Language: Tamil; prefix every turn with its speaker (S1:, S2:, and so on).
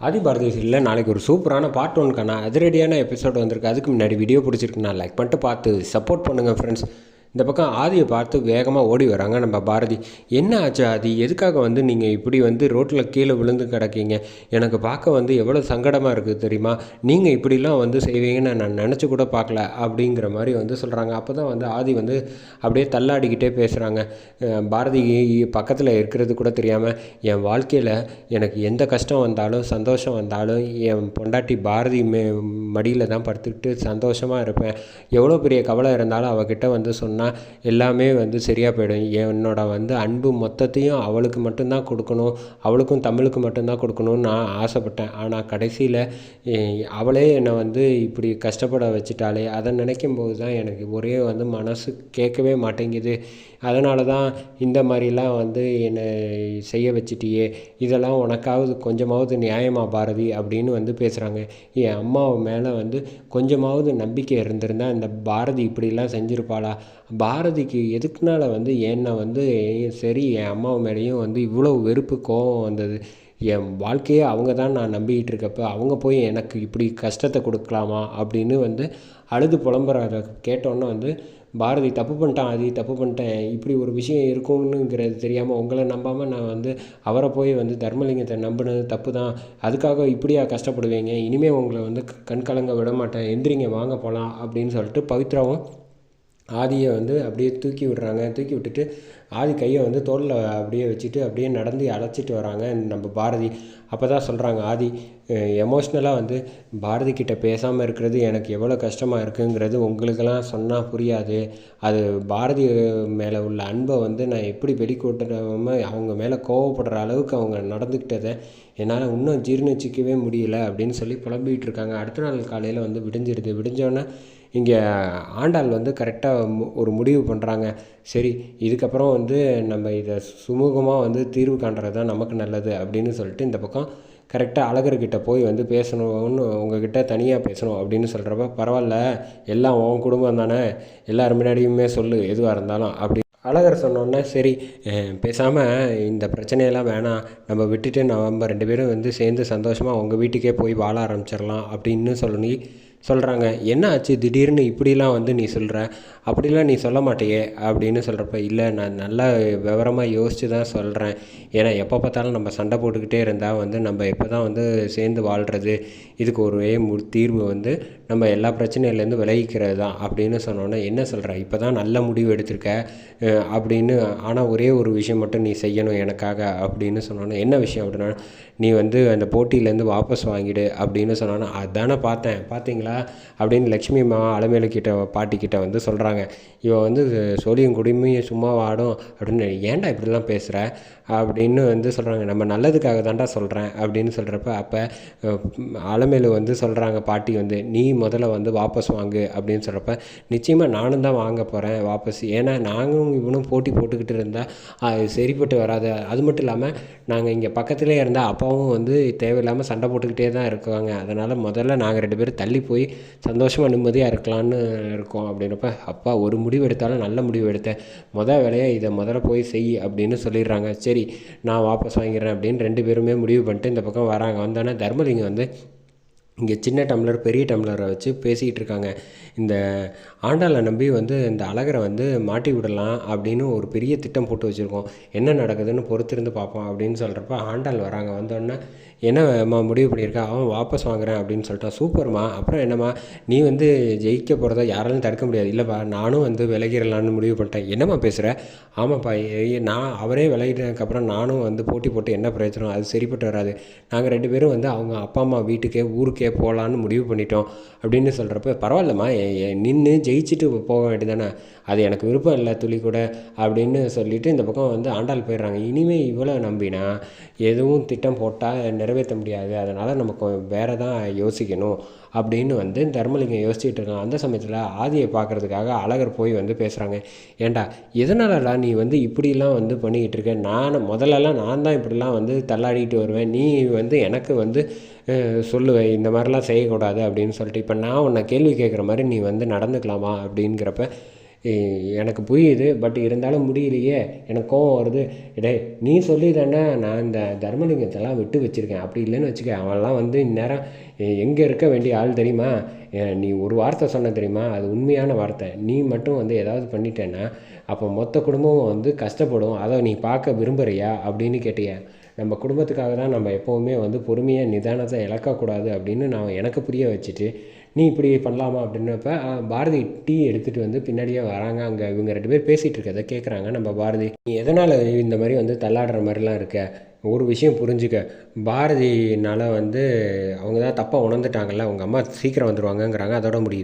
S1: ஆதிபாரதி சீரியலில் நாளைக்கு ஒரு சூப்பரான பார்ட் ஒன்க்கான அதிரடியான எபிசோட் வந்திருக்கு. அதுக்கு முன்னாடி வீடியோ பிடிச்சிருக்கு நான் லைக் பண்ணிட்டு பார்த்து சப்போர்ட் பண்ணுங்கள் ஃப்ரெண்ட்ஸ் இந்த பக்கம் ஆதியை பார்த்து வேகமாக ஓடி வராங்க நம்ம பாரதி. என்ன ஆச்சு ஆதி? எதுக்காக வந்து நீங்கள் இப்படி வந்து ரோட்டில் கீழே விழுந்து கிடக்கீங்க? எனக்கு பார்க்க வந்து எவ்வளோ சங்கடமாக இருக்குது தெரியுமா? நீங்கள் இப்படிலாம் வந்து செய்வீங்கன்னு நான் நினச்சி கூட பார்க்கல அப்படிங்கிற மாதிரி வந்து சொல்கிறாங்க அப்போ தான் வந்து ஆதி வந்து அப்படியே தள்ளாடிக்கிட்டே பேசுகிறாங்க பாரதி பக்கத்தில் இருக்கிறது கூட தெரியாமல் என் வாழ்க்கையில் எனக்கு எந்த கஷ்டம் வந்தாலும் சந்தோஷம் வந்தாலும் என் பொண்டாட்டி பாரதி மே மடியில் தான் படுத்துக்கிட்டு சந்தோஷமாக இருப்பேன். எவ்வளோ பெரிய கவலை இருந்தாலும் அவகிட்ட வந்து சொன்னால் எல்லாமே வந்து சரியாக போயிடும். என்னோட வந்து அன்பு மொத்தத்தையும் அவளுக்கு மட்டும்தான் கொடுக்கணும். அவளுக்கும் தமிழுக்கு மட்டும்தான் கொடுக்கணும்னு நான் ஆசைப்பட்டேன். ஆனால் கடைசியில் அவளே என்னை வந்து இப்படி கஷ்டப்பட வச்சுட்டாளே. அதை நினைக்கும் போது தான் எனக்கு ஒரே வந்து மனசு கேட்கவே மாட்டேங்குது. அதனால தான் இந்த மாதிரிலாம் வந்து என்னை செய்ய வச்சிட்டியே. இதெல்லாம் உனக்காவது கொஞ்சமாவது நியாயமா பாரதி அப்படின்னு வந்து பேசுகிறாங்க என் அம்மா மேலே வந்து கொஞ்சமாவது நம்பிக்கை இருந்திருந்தால் இந்த பாரதி இப்படிலாம் செஞ்சுருப்பாளா? பாரதிக்கு எதுக்குனால வந்து என்னை வந்து சரி என் அம்மா மேலேயும் வந்து இவ்வளோ வெறுப்பு கோபம் வந்தது. என் வாழ்க்கையே அவங்க தான் நான் நம்பிக்கிட்டு இருக்கப்போ அவங்க போய் எனக்கு இப்படி கஷ்டத்தை கொடுக்கலாமா அப்படின்னு வந்து அழுது புலம்புறத கேட்டோன்னே வந்து பாரதி தப்பு பண்ணிட்டான் ஆதி தப்பு பண்ணிட்டேன் இப்படி ஒரு விஷயம் இருக்கும்னுங்கிறது தெரியாமல் உங்களை நம்பாமல் நான் வந்து அவரை போய் வந்து தர்மலிங்கத்தை நம்பினது தப்பு தான். அதுக்காக இப்படியா கஷ்டப்படுவீங்க? இனிமேல் உங்களை வந்து கண் கலங்க விட மாட்டேன் எந்திரிங்க வாங்க போகலாம் அப்படின்னு சொல்லிட்டு பவித்ராவும் ஆதியை வந்து அப்படியே தூக்கி விடுறாங்க. தூக்கி விட்டுட்டு ஆதி கையை வந்து தோளில் அப்படியே வச்சுட்டு அப்படியே நடந்து அழைச்சிட்டு வராங்க நம்ம பாரதி. அப்போ தான் சொல்கிறாங்க ஆதி எமோஷ்னலாக வந்து பாரதி கிட்ட பேசாமல் இருக்கிறது எனக்கு எவ்வளோ கஷ்டமாக இருக்குங்கிறது உங்களுக்கெல்லாம் சொன்னால் புரியாது. அது பாரதி மேலே உள்ள அன்பை வந்து நான் எப்படி வெளிக்கொட்டாமல் அவங்க மேலே கோவப்படுற அளவுக்கு அவங்க நடந்துக்கிட்டதை என்னால் இன்னும் ஜீர்ணிச்சிக்கவே முடியல. அப்படின்னு சொல்லி புலம்பிகிட்டு இருக்காங்க. அடுத்த நாள் காலையில் வந்து விடிஞ்சிருது. விடிஞ்சோடனே இங்கே ஆண்டாள் வந்து கரெக்டாக ஒரு முடிவு பண்ணுறாங்க சரி இதுக்கப்புறம் வந்து நம்ம இதை சுமூகமாக வந்து தீர்வு காண்றது தான் நமக்கு நல்லது அப்படின்னு சொல்லிட்டு இந்த பக்கம் கரெக்டாக அழகர்கிட்ட போய் வந்து பேசணும்னு உங்ககிட்ட தனியாக பேசணும் அப்படின்னு சொல்கிறப்ப பரவாயில்ல எல்லாம் உன் குடும்பம் தானே எல்லார் முன்னாடியுமே சொல்லு எதுவாக இருந்தாலும் அப்படி. அழகர் சொன்னோன்னே சரி பேசாமல் இந்த பிரச்சனையெல்லாம் வேணாம் நம்ம விட்டுட்டு நம்ம ரெண்டு பேரும் வந்து சேர்ந்து சந்தோஷமாக உங்கள் வீட்டுக்கே போய் வாழ ஆரம்பிச்சிடலாம் அப்படின்னு சொல்லி சொல்கிறாங்க என்ன ஆச்சு? திடீர்னு இப்படிலாம் வந்து நீ சொல்கிற அப்படிலாம் நீ சொல்ல மாட்டேயே? அப்படின்னு சொல்கிறப்ப இல்லை நான் நல்லா விவரமாக யோசித்து தான் சொல்கிறேன் ஏன்னா எப்போ பார்த்தாலும் நம்ம சண்டை போட்டுக்கிட்டே இருந்தால் வந்து நம்ம எப்போ தான் வந்து சேர்ந்து வாழ்கிறது இதுக்கு ஒரு மு தீர்வு வந்து நம்ம எல்லா பிரச்சனையிலேருந்து விலகிக்கிறது தான். அப்படின்னு சொன்னோன்னே என்ன சொல்கிற இப்போ தான் நல்ல முடிவு எடுத்திருக்க அப்படின்னு ஆனால் ஒரே ஒரு விஷயம் மட்டும் நீ செய்யணும் எனக்காக அப்படின்னு சொன்னோன்னே என்ன விஷயம் அப்படின்னா நீ வந்து அந்த போட்டியிலேருந்து வாபஸ் வாங்கிடு அப்படின்னு சொன்னோன்னே அதானே பார்த்தேன். பார்த்தீங்களா? அப்படின்னு லக்ஷ்மி அம்மா அலமேலு கிட்ட பாட்டிக்கிட்ட வந்து சொல்கிறாங்க இவன் வந்து சோழியும் குடிமையும் சும்மா வாடும் அப்படின்னு ஏன்டா இப்படிலாம் பேசுகிற அப்படின்னு வந்து சொல்கிறாங்க நம்ம நல்லதுக்காக தான்டா சொல்கிறேன் அப்படின்னு சொல்கிறப்ப அப்போ அலமேலு வந்து சொல்கிறாங்க பாட்டி வந்து நீ முதல்ல வந்து வாபஸ் வாங்கு அப்படின்னு சொல்கிறப்ப நிச்சயமாக நானும் தான் வாங்க போகிறேன் வாபஸ். ஏன்னா நாங்களும் இவனும் போட்டி போட்டுக்கிட்டு இருந்தால் அது சரிப்பட்டு வராது. அது மட்டும் இல்லாமல் நாங்கள் இங்கே பக்கத்துலேயே இருந்தால் அப்பாவும் வந்து தேவையில்லாமல் சண்டை போட்டுக்கிட்டே தான் இருக்காங்க அதனால் முதல்ல நாங்கள் ரெண்டு பேரும் தள்ளி போய் சந்தோஷமாக நிம்மதியாக இருக்கலான்னு இருக்கோம் அப்படின்றப்ப அப்பா ஒரு முடி முடிவு எடுத்தாலும் நல்ல முடிவு எடுத்தேன் மொதல் வேலையாக இதை முதல்ல போய் செய் அப்படின்னு சொல்லிடுறாங்க. சரி நான் வாபஸ் வாங்கிடுறேன் அப்படின்னு ரெண்டு பேருமே முடிவு பண்ணிட்டு இந்த பக்கம் வராங்க. வந்தோடனே தர்மலிங்கம் வந்து இங்கே சின்ன டம்ளர் பெரிய டம்ளரை வச்சு பேசிகிட்டு இருக்காங்க. இந்த ஆண்டாளை நம்பி வந்து இந்த அழகரை வந்து மாட்டி விடலாம் அப்படின்னு ஒரு பெரிய திட்டம் போட்டு வச்சுருக்கோம். என்ன நடக்குதுன்னு பொறுத்திருந்து பார்ப்போம் அப்படின்னு சொல்கிறப்ப ஆண்டாள் வராங்க. வந்தோடனே என்னம்மா முடிவு பண்ணியிருக்கா? அவன் வாபஸ் வாங்குறேன் அப்படின்னு சொல்லிட்டான் சூப்பர்மா. அப்புறம் என்னம்மா? நீ வந்து ஜெயிக்க போகிறத யாராலும் தடுக்க முடியாது. இல்லைப்பா நானும் வந்து விலகிடலான்னு முடிவு பண்ணிட்டேன். என்னம்மா பேசுகிற ஆமாப்பா நான் அவரே விலகிட்டதுக்கப்புறம் நானும் வந்து போட்டி போட்டு என்ன பிரயோஜனம்? அது சரிப்பட்டு வராது. நாங்கள் ரெண்டு பேரும் வந்து அவங்க அப்பா அம்மா வீட்டுக்கே ஊருக்கே போகலான்னு முடிவு பண்ணிட்டோம். அப்படின்னு சொல்கிறப்ப பரவாயில்லம்மா. நின்று ஜெயிச்சுட்டு போக வேண்டியதானே அது எனக்கு விருப்பம் இல்லை துளி கூட. அப்படின்னு சொல்லிவிட்டு இந்த பக்கம் வந்து ஆண்டாள் போயிடுறாங்க. இனிமேல் இவ்வளோ நம்பினா எதுவும் திட்டம் போட்டால் நிறைவேற்ற முடியாது. அதனால் நமக்கு வேறு தான் யோசிக்கணும். அப்படின்னு வந்து தர்மலிங்கம் யோசிச்சுட்டு இருக்கான். அந்த சமயத்தில் ஆதியை பார்க்குறதுக்காக அழகர் போய் வந்து பேசுகிறாங்க ஏண்டா எதனாலடா நீ வந்து இப்படிலாம் வந்து பண்ணிக்கிட்டு இருக்க? நான் முதல்லலாம் நான் தான் இப்படிலாம் வந்து தள்ளாடிட்டு வருவேன். நீ வந்து எனக்கு வந்து சொல்லுவேன் இந்த மாதிரிலாம் செய்யக்கூடாது அப்படின்னு சொல்லிட்டு. இப்போ நான் உன்னை கேள்வி கேட்குற மாதிரி நீ வந்து நடந்துக்கலாமா அப்படிங்கிறப்ப எனக்கு புரியுது பட் இருந்தாலும் முடியலையே. எனக்கு கோவம் வருது. டேய் நீ சொல்லி தானே நான் இந்த தர்மலிங்கத்தெல்லாம் விட்டு வச்சுருக்கேன். அப்படி இல்லைன்னு வச்சுக்க அவன்லாம் வந்து இந்நேரம் எங்கே இருக்க வேண்டிய ஆள் தெரியுமா? நீ ஒரு வார்த்தை சொன்ன தெரியுமா? அது உண்மையான வார்த்தை. நீ மட்டும் வந்து ஏதாவது பண்ணிட்டேன்னா அப்போ மொத்த குடும்பமும் வந்து கஷ்டப்படும். அதை நீ பார்க்க விரும்புகிறியா அப்படின்னு கேட்டிய. நம்ம குடும்பத்துக்காக தான் நம்ம எப்போவுமே வந்து பொறுமையாக நிதானத்தை இழக்கக்கூடாது அப்படின்னு நான் எனக்கு புரிய வச்சுட்டு நீ இப்படி பண்ணலாமா அப்படின்னப்ப பாரதி டீ எடுத்துகிட்டு வந்து பின்னாடியே வராங்க. அங்கே இவங்க ரெண்டு பேர் பேசிகிட்டு இருக்கதை கேட்குறாங்க நம்ம பாரதி நீ எதனால் இந்த மாதிரி வந்து தள்ளாடுற மாதிரிலாம் இருக்க? ஒரு விஷயம் புரிஞ்சுக்க. பாரதினால் வந்து அவங்க தான் தப்பாக உணர்ந்துட்டாங்கல்ல. அவங்க அம்மா சீக்கிரம் வந்துடுவாங்கங்கிறாங்க அதோட முடியுது.